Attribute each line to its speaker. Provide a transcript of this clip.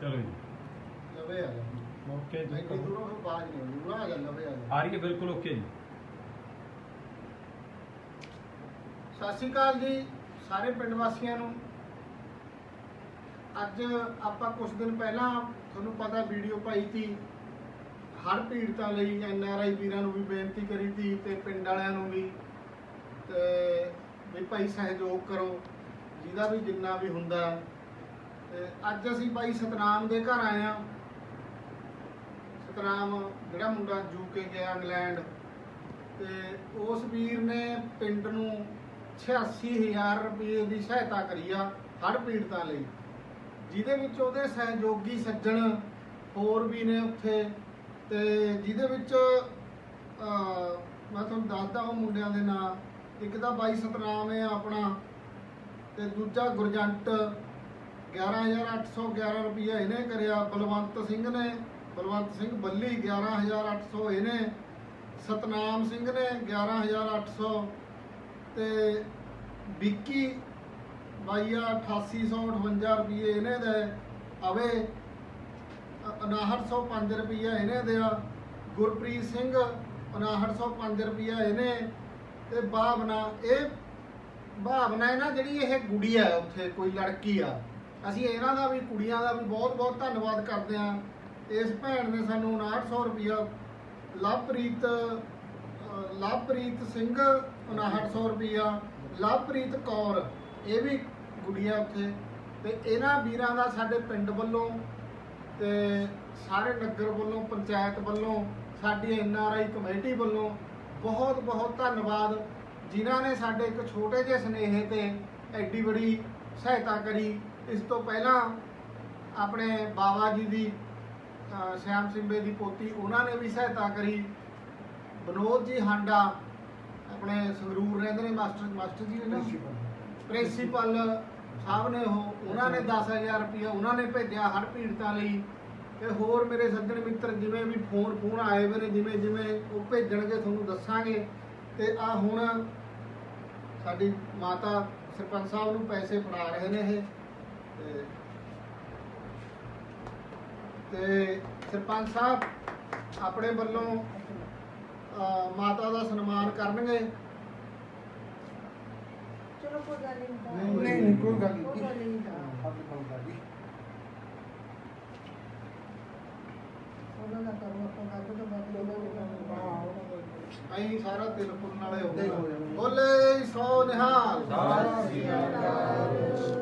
Speaker 1: ਚਲੋ ਜੀ।
Speaker 2: ਲਵੇ ਆ ਜਾ
Speaker 1: ਓਕੇ ਜੀ
Speaker 2: ਇੰਨੀ ਦੂਰੋਂ ਫਿਰ ਬਾਜ ਨਹੀਂ ਆਉਂਦੀ। ਉਰਾ ਆ ਜਾ ਲਵੇ ਆ ਜਾ
Speaker 1: ਆ ਰਹੀ ਹੈ ਬਿਲਕੁਲ ਓਕੇ ਜੀ।
Speaker 2: ਸਤਿ ਸ਼੍ਰੀ ਅਕਾਲ ਜੀ ਸਾਰੇ ਪਿੰਡ ਵਾਸੀਆਂ ਨੂੰ। ਅੱਜ ਆਪਾਂ ਕੁਝ ਦਿਨ ਪਹਿਲਾਂ ਤੁਹਾਨੂੰ ਪਤਾ ਵੀਡੀਓ ਪਾਈ ਸੀ। ਹਰ ਪੀੜਤਾਂ ਲਈ ਐਨ ਆਰ ਆਈ ਵੀਰਾਂ ਨੂੰ ਵੀ ਬੇਨਤੀ ਕਰੀ ਸੀ ਤੇ ਪਿੰਡ ਵਾਲਿਆਂ ਨੂੰ ਵੀ। ਤੇ ਵੀ ਭਾਈ ਸਹਿਯੋਗ ਕਰੋ। ਜਿਹਦਾ ਵੀ ਜਿੰਨਾ ਵੀ ਹੁੰਦਾ। ਤੇ ਅੱਜ ਅਸੀਂ ਬਾਈ ਸਤਨਾਮ ਦੇ ਘਰ ਆਏ ਆ ਸਤਨਾਮ, ਜਿਹੜਾ ਮੁੰਡਾ ਯੂਕੇ ਗਿਆ, ਇੰਗਲੈਂਡ। ਤੇ ਉਸ ਵੀਰ ਨੇ ਪਿੰਡ ਨੂੰ 86000 ਰੁਪਏ ਦੀ ਸਹਾਇਤਾ ਕਰੀ ਆ, ਹੜ੍ਹ ਪੀੜਤਾਂ ਲਈ। ਜਿਹਦੇ ਵਿੱਚ ਉਹਦੇ ਸਹਿਯੋਗੀ ਸੱਜਣ ਹੋਰ ਵੀ ਨੇ ਉੱਥੇ। ਤੇ ਜਿਹਦੇ ਵਿੱਚ ਮੈਂ ਤੁਹਾਨੂੰ ਦੱਸਦਾ ਉਹ ਮੁੰਡਿਆਂ ਦੇ ਨਾਂ। ਇੱਕ ਤਾਂ ਬਾਈ ਸਤਨਾਮ ਹੈ ਆਪਣਾ, ਤੇ ਦੂਜਾ ਗੁਰਜੰਟ 11811 ਰੁਪਏ ਇਹਨੇ ਕਰਿਆ। ਬਲਵੰਤ ਸਿੰਘ ਨੇ, ਬਲਵੰਤ ਸਿੰਘ ਬੱਲੀ 11800 ਇਹਨੇ, ਸਤਨਾਮ ਸਿੰਘ ਨੇ 11800 ਤੇ ਵਿੱਕੀ ਬਾਈਆ 8858 ਰੁਪਏ ਇਹਨੇ ਦੇ। ਅਵੇ 5905 ਰੁਪਏ ਇਹਨੇ ਦਿਆ। ਗੁਰਪ੍ਰੀਤ ਸਿੰਘ 5905 ਰੁਪਏ ਇਹਨੇ ਤੇ ਭਾਵਨਾ, ਇਹ ਭਾਵਨਾ ਹੈ ਨਾ ਜਿਹੜੀ ਇਹ ਗੁੜੀਆ ਹੈ ਉੱਥੇ, ਕੋਈ ਲੜਕੀ ਆ। ਅਸੀਂ ਇਹਨਾਂ ਦਾ ਵੀ, ਕੁੜੀਆਂ ਦਾ ਵੀ ਬਹੁਤ ਬਹੁਤ ਧੰਨਵਾਦ ਕਰਦੇ ਹਾਂ। ਇਸ ਭੈਣ ਨੇ ਸਾਨੂੰ 5900 ਰੁਪਇਆ ਲਵਪ੍ਰੀਤ ਲਵਪ੍ਰੀਤ ਸਿੰਘ 5900 ਰੁਪਇਆ ਲਵਪ੍ਰੀਤ ਕੌਰ, ਇਹ ਵੀ ਗੁੜੀਆ ਉੱਥੇ। ਤੇ ਇਹਨਾਂ ਵੀਰਾਂ ਦਾ ਸਾਡੇ ਪਿੰਡ ਵੱਲੋਂ ਤੇ ਸਾਰੇ ਨਗਰ ਵੱਲੋਂ, ਪੰਚਾਇਤ ਵੱਲੋਂ, ਸਾਡੀ ਐਨ ਆਰ ਆਈ ਕਮੇਟੀ ਵੱਲੋਂ ਬਹੁਤ ਬਹੁਤ ਧੰਨਵਾਦ। ਜਿਨ੍ਹਾਂ ਨੇ ਸਾਡੇ ਇੱਕ ਛੋਟੇ ਜਿਹੇ ਸਨੇਹ ਤੇ ਐਡੀ ਬੜੀ ਸਹਾਇਤਾ ਕਰੀ। ਇਸ ਤੋਂ ਪਹਿਲਾਂ ਆਪਣੇ ਬਾਬਾ ਜੀ ਦੀ ਸ਼ਿਆਮ ਸਿੰਬੇ ਦੀ ਪੋਤੀ ਉਹਨਾਂ ਨੇ ਵੀ ਸਹਾਇਤਾ ਕਰੀ। ਬਨੋਦ ਜੀ ਹਾਂਡਾ ਆਪਣੇ ਸੰਗਰੂਰ ਰਹਿੰਦੇ ਨੇ ਮਾਸਟਰ ਮਾਸਟਰ ਜੀ ਨੇ ਨਾ? ਪ੍ਰਿੰਸੀਪਲ। ਸਾਹਿਬ ਨੇ ਉਹ ਉਹਨਾਂ ਨੇ 10000 ਰੁਪਇਆ ਉਹਨਾਂ ਨੇ ਭੇਜਿਆ ਹਰ ਪੀੜਤਾਂ ਲਈ। ਤੇ ਹੋਰ ਮੇਰੇ ਸੱਜਣ ਮਿੱਤਰ ਜਿਵੇਂ ਵੀ ਫੋਨ ਫੋਨ ਆਏ ਹੋਏ ਨੇ ਜਿਵੇਂ ਜਿਵੇਂ ਉਹ ਭੇਜਣਗੇ ਤੁਹਾਨੂੰ ਦੱਸਾਂਗੇ। ਤੇ ਆ ਹੁਣ ਸਾਡੀ ਮਾਤਾ ਸਰਪੰਚ ਸਾਹਿਬ ਨੂੰ ਪੈਸੇ ਫੜਾ ਰਹੇ ਨੇ ਇਹ। ਤੇ ਸਰਪੰਚ ਸਾਹਿਬ ਆਪਣੇ ਵੱਲੋਂ ਮਾਤਾ ਦਾ ਸਨਮਾਨ ਕਰਨਗੇ?
Speaker 3: ਚਲੋ ਕੋਈ ਗੱਲ ਨਹੀਂ।
Speaker 2: ਨਹੀਂ,
Speaker 4: ਕੋਈ ਗੱਲ ਨਹੀਂ।
Speaker 3: ਉਹਨਾਂ ਦਾ ਕਰੋ ਆਪਾਂ ਗੱਲ ਤੋਂ ਬਾਅਦ ਉਹਨਾਂ ਦੇ ਕੰਮ
Speaker 2: ਅਸੀਂ ਸਾਰਾ ਦਿਲ ਫੁੱਲਣ ਵਾਲੇ ਹੋ। ਗਏ। ਬੋਲੇ ਸੋ ਨਿਹਾਲ।
Speaker 1: ਸਤਿ